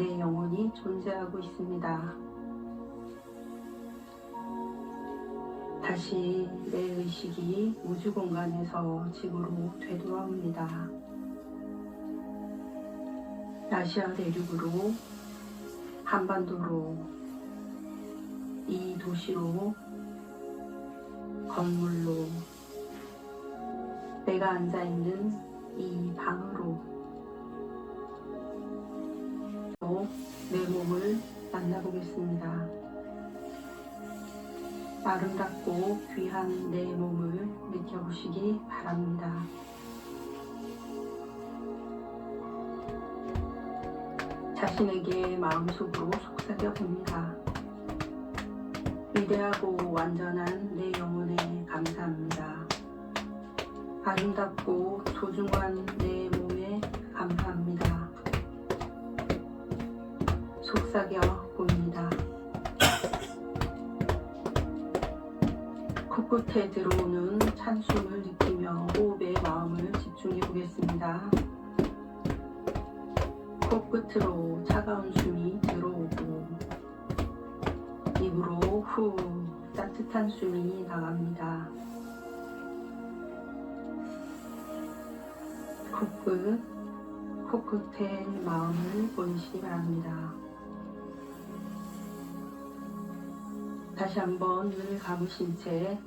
내 영혼이 존재하고 있습니다. 다시 내 의식이 우주 공간에서 지구로 되돌아옵니다. 아시아 대륙으로 한반도로 이 도시로 건물로 내가 앉아 있는 이 방으로 내 몸을 만나보겠습니다. 아름답고 귀한 내 몸을 느껴보시기 바랍니다. 자신에게 마음속으로 속삭여 봅니다. 위대하고 완전한 내 영혼에 감사합니다. 아름답고 소중한 내 속삭여 봅니다. 코끝에 들어오는 찬숨을 느끼며 호흡에 마음을 집중해 보겠습니다. 코끝으로 차가운 숨이 들어오고 입으로 후 따뜻한 숨이 나갑니다. 코끝, 코끝에 마음을 보내시기 바랍니다. 다시 한번 눈을 감으신 채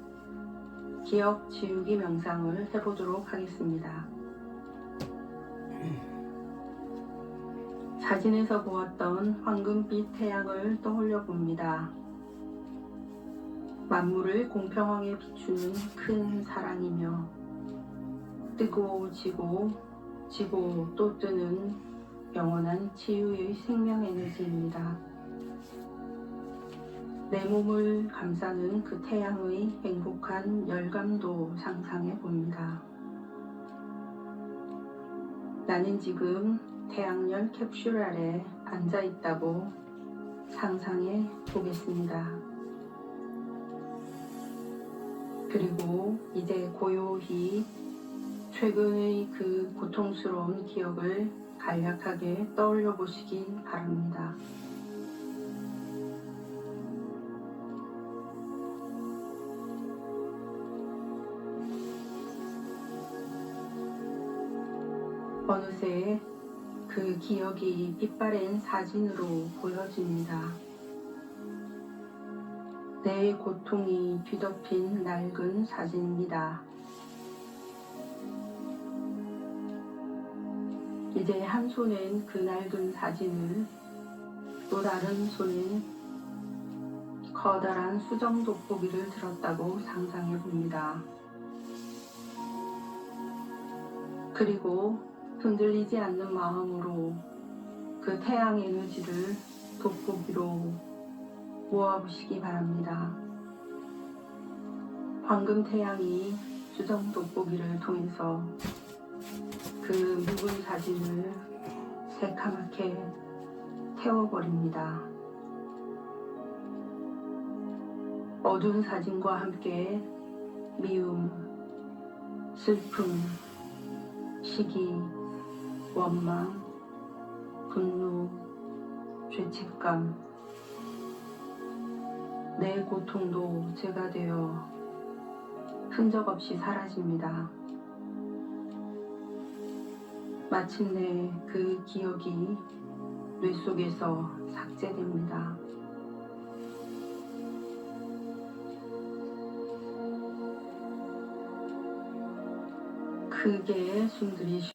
기억 지우기 명상을 해보도록 하겠습니다. 사진에서 보았던 황금빛 태양을 떠올려 봅니다. 만물을 공평하게 비추는 큰 사랑이며 뜨고 지고 지고 또 뜨는 영원한 치유의 생명 에너지입니다. 내 몸을 감싸는 그 태양의 행복한 열감도 상상해 봅니다. 나는 지금 태양열 캡슐 아래 앉아 있다고 상상해 보겠습니다. 그리고 이제 고요히 최근의 그 고통스러운 기억을 간략하게 떠올려 보시기 바랍니다. 어느새 그 기억이 빛바랜 사진으로 보여집니다. 내 고통이 뒤덮인 낡은 사진입니다. 이제 한 손엔 그 낡은 사진을 또 다른 손엔 커다란 수정 돋보기를 들었다고 상상해 봅니다. 그리고 흔들리지 않는 마음으로 그 태양 에너지를 돋보기로 모아보시기 바랍니다. 황금 태양이 수정 돋보기를 통해서 그 묵은 사진을 새카맣게 태워버립니다. 어두운 사진과 함께 미움, 슬픔, 시기, 원망, 분노, 죄책감, 내 고통도 제가 되어 흔적 없이 사라집니다. 마침내 그 기억이 뇌 속에서 삭제됩니다. 크게 숨들이쉬